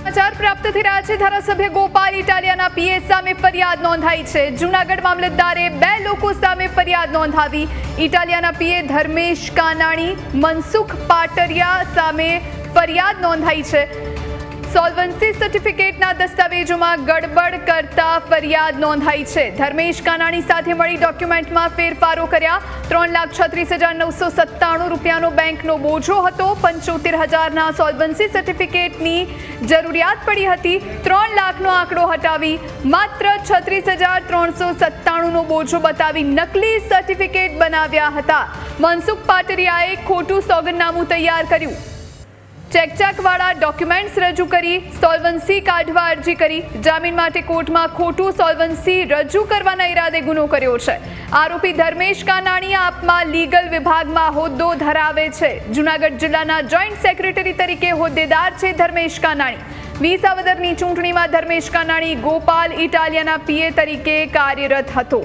સમાચાર પ્રાપ્ત થઈ રહ્યા છે. ધારાસભ્ય ગોપાલ ઇટાલિયાના પીએસ સામે ફરિયાદ નોંધાઈ છે. જૂનાગઢ મામલતદારે બે લોકો સામે ફરિયાદ નોંધાવી. ઇટાલિયાના પીએ ધર્મેશ કાનાણી, મનસુખ પાટરિયા સામે ફરિયાદ નોંધાઈ છે. સોલ્વન્સી સર્ટિફિકેટના દસ્તાવેજોમાં ગડબડ કરતા ફરિયાદ નોંધાઈ છે. ધર્મેશ કાનાણી સાથે મળી ડોક્યુમેન્ટમાં ફેરફારો કર્યા. ત્રણ લાખ છત્રીસ હજાર નવસો સત્તાણું રૂપિયાનો બેંકનો બોજો હતો. પંચોતેર હજારના સોલ્વન્સી સર્ટિફિકેટની જરૂરિયાત પડી હતી. ત્રણ લાખનો આંકડો હટાવી માત્ર છત્રીસ હજાર ત્રણસો સત્તાણુંનો બોજો બતાવી નકલી સર્ટિફિકેટ બનાવ્યા હતા. મનસુખ પાટરિયાએ ખોટું સોગંદનામું તૈયાર કર્યું. ચેકચાકવાળા ડોક્યુમેન્ટ્સ રજૂ કરી સોલ્વન્સી કાઢવા અરજી કરી. જામીન માટે કોર્ટમાં ખોટું સોલ્વન્સી રજૂ કરવાના ઈરાદે ગુનો કર્યો છે. આરોપી ધર્મેશ કાનાણી આપમાં લીગલ વિભાગમાં હોદ્દો ધરાવે છે. જુનાગઢ જિલ્લાના જોઈન્ટ સેક્રેટરી તરીકે હોદ્દેદાર છે ધર્મેશ કાનાણી. વિસાવદરની ચૂંટણીમાં ધર્મેશ કાનાણી ગોપાલ ઇટાલિયાના પીએ તરીકે કાર્યરત હતો.